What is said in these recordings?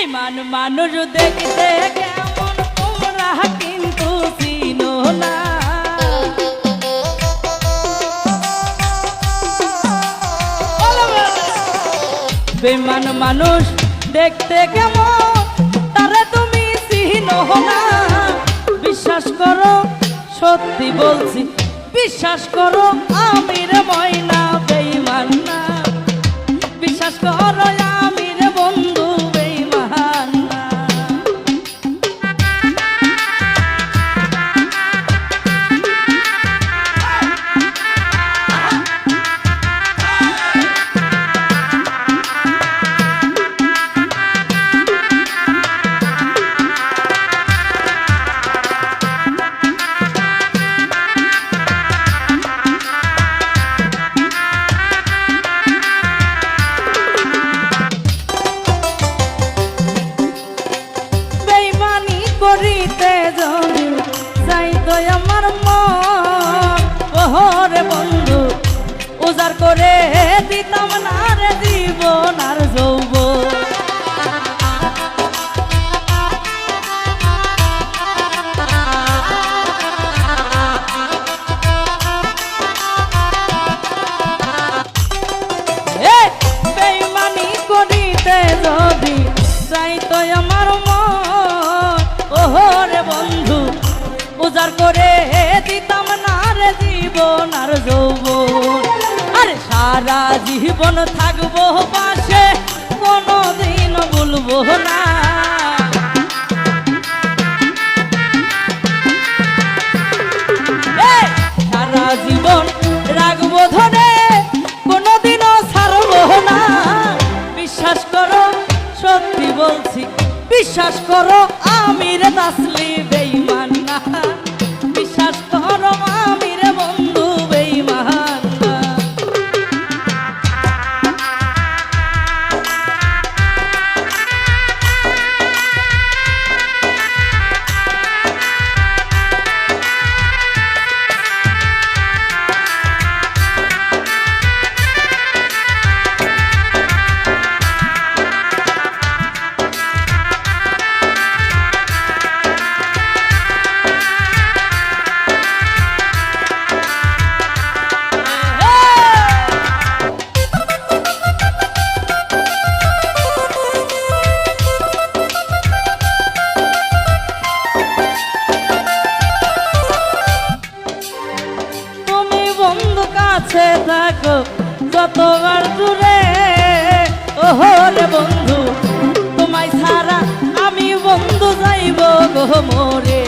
বেইমান মানুষ দেখতে কেমন? বেমান মানুষ দেখতে কেমন? তারে তুমি চিনো না। বিশ্বাস করো, সত্যি বলছি। বিশ্বাস করো, আমির ময়না। আমার মন ওহরে বন্ধু উজার করে দিতাম জীবন থাকব পাশে কোনোদিন বলব না। ধরে না। বিশ্বাস করো সত্যি বলছি বিশ্বাস তাসলি দূরে ওহরে বন্ধু তোমায় ছাড়া আমি বন্ধু যাইব গো মোরে।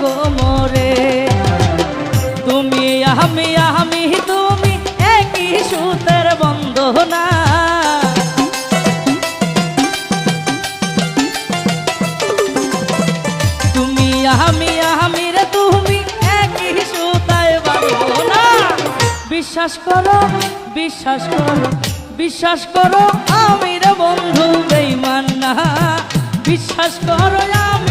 গো মোরে তুমি আমি আমি, তুমি একই সুতের বন্ধ না তুমি আমি আমি রে, তুমি একই সুতায় বাঁধবো না বিশ্বাস করো বিশ্বাস করো বিশ্বাস করো, আমি রে বন্ধু বেইমান না। বিশ্বাস করো, আমি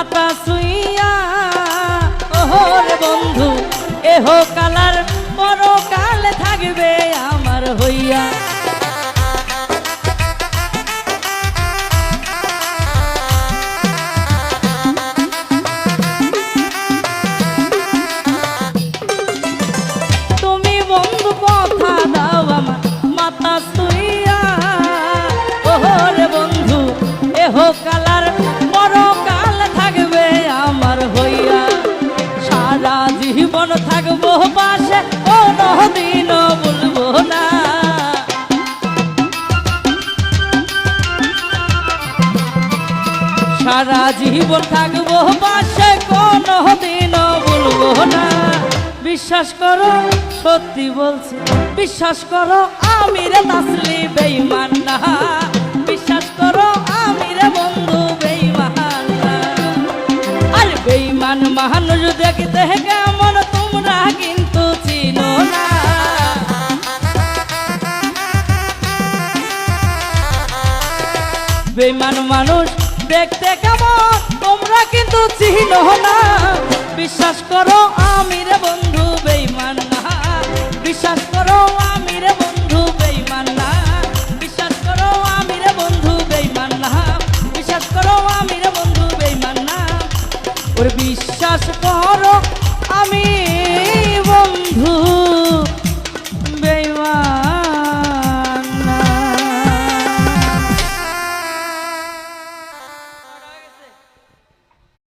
পাতা সুইয়া ওহর বন্ধু এহ কালার পরকাল থাকবে আমার হইয়া। জীবন থাকব পাশে? কোনো দিনও বলব না। সারা জীবন থাকব পাশে কোনো দিনও বলব না। বিশ্বাস করো, সত্যি বলছি, বিশ্বাস করো, আমি রে তাসলি বেইমান না। বিশ্বাস করো, আমি রে বন্ধু বেইমান না। আরে বেইমান মানুষ দেখতে বেমান মানুষ দেখতে কেমন? তোমরা কিন্তু চিহ্ন না। বিশ্বাস করো আমি